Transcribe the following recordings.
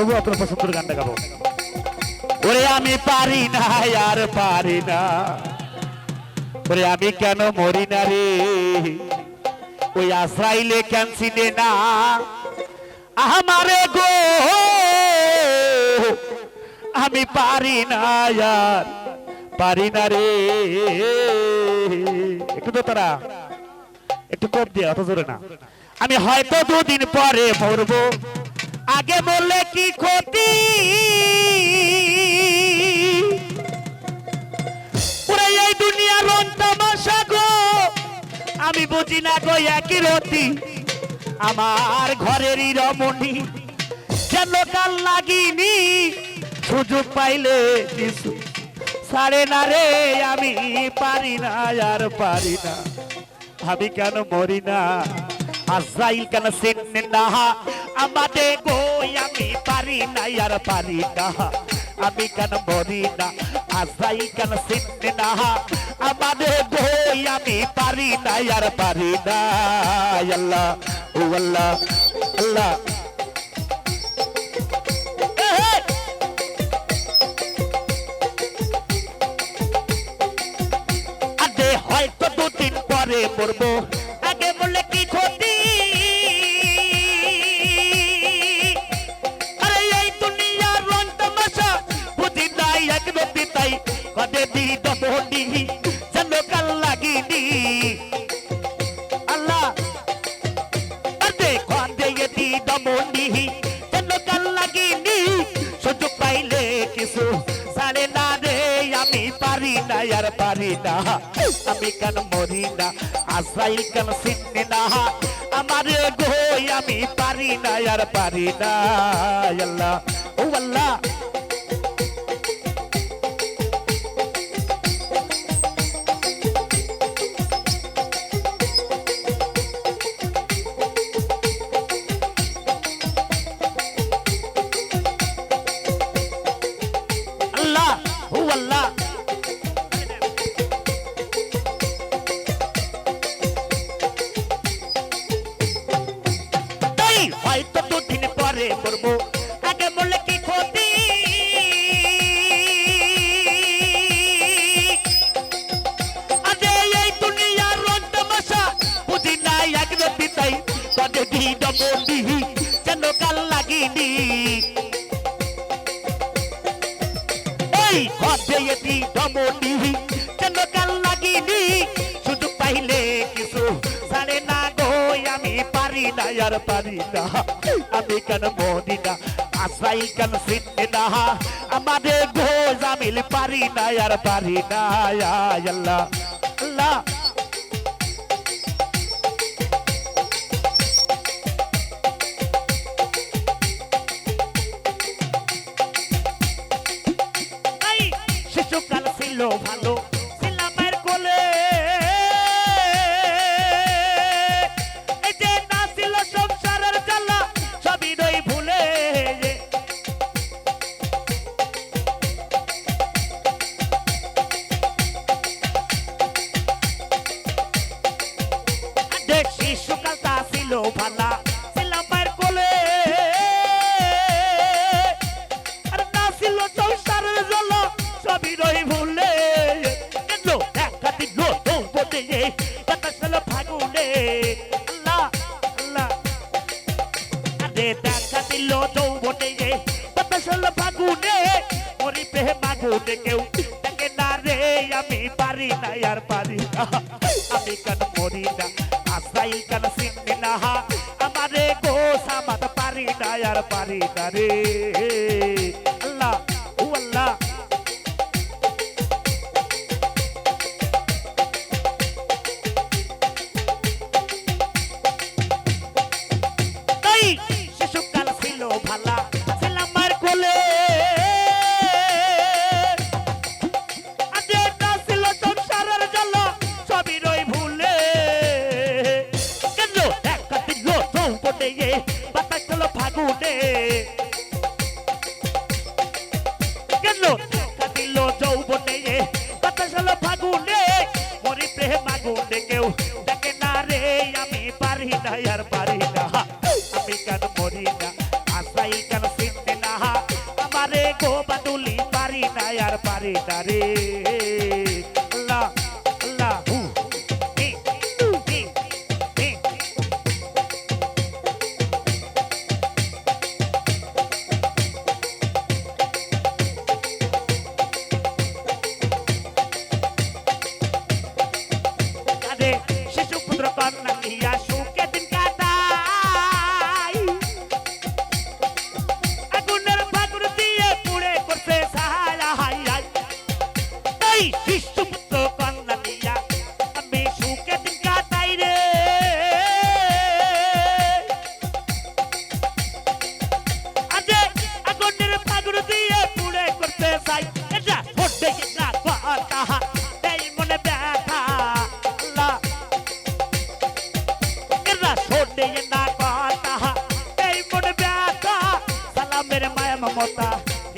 তবু আপনার পছন্দের গানটা গাবো। ওরে আমি পারি না, আর পারি না। ওরে আমি কেন মরি না রে? ওই আশ্রাইলে কেন চিনে না। আমারে গো, আমি পারি না, আর পারি না রে। একটু তো তারা, একটু কোপ দিয়ে, অত জোরে না। আমি হয়তো দুদিন পরে মরবো। আগে বললে কি ক্ষতি? এই দুনিয়ার রং তামাশা গো, আমি বুঝি না গো একই রতি। আমার ঘরেরই রমণী, যেন কাল লাগিনি, সুযোগ পাইলে কিছু সারে না রে, আমি পারি না আর পারি না। আমি কেন মরি না? আজাইল কেন সিন্নে না আমাদের গো আমি পারি না, আর পারি না। আমি কেন মরি না আজাইল কেন সিন্নে না? আমাদের গো আমি পারি না, আর পারি না। আল্লাহ, ও আল্লাহ আল্লাহ। হয়তো দুদিন পরে মরবো। পারি না আর পারি না আমি কেন মরি না আসাইল কেন সিন্নি না? আমার গোই আমি পারি না আর পারি না আল্লাহ ও আল্লাহ। হয়তো দুদিন পরে মরবো। আগে বললে কি ক্ষতি? আরে এই দুনিয়ার রং তামাশা বুঝি নাই এক রতি তাই। কদে দি দবন্দি যেন কাল লাগিনি। এই ঘরে এটি দমনি যেন কাল আর পারি না আমি কেন মরি না আসাই কেন সিদ্ধে না আমাদের গো জামিল পারি না আর পারি না আল্লাহ আল্লাহ শিশুকাল ছিল ভালো আরে দেখা দিল দৌড়ে গে। ছিল ফাগুনে মরি পেহে মাগুনে কেউ তাকে না রে। আমি পারি না, আর পারি না। আমি কেন মরি না? আসাই কেন সিন্নি না? আমারে গো সামাত পারি না, আর পারি না রে। কেন? কাটিল যৌবনে বাতাস হলো ফাগুনে মরি প্রেম আগুনে কেউ ডাকে না রে, আমি পারি না, আর পারি না। আমি কেন মরি না? আশাই আমারে গো বাদুলি পারি না, আর পারি না মমতা।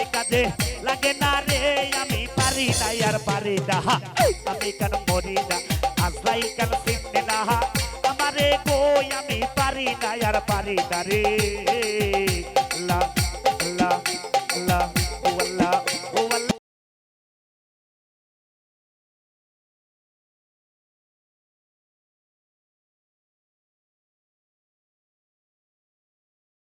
এ কাজে লাগে না রে, আমি পারি না আর পারি না। আমি কেন মরি না? আজলাই কেন চিনতে না? আমারে কই আমি পারি না আর পারি না রে।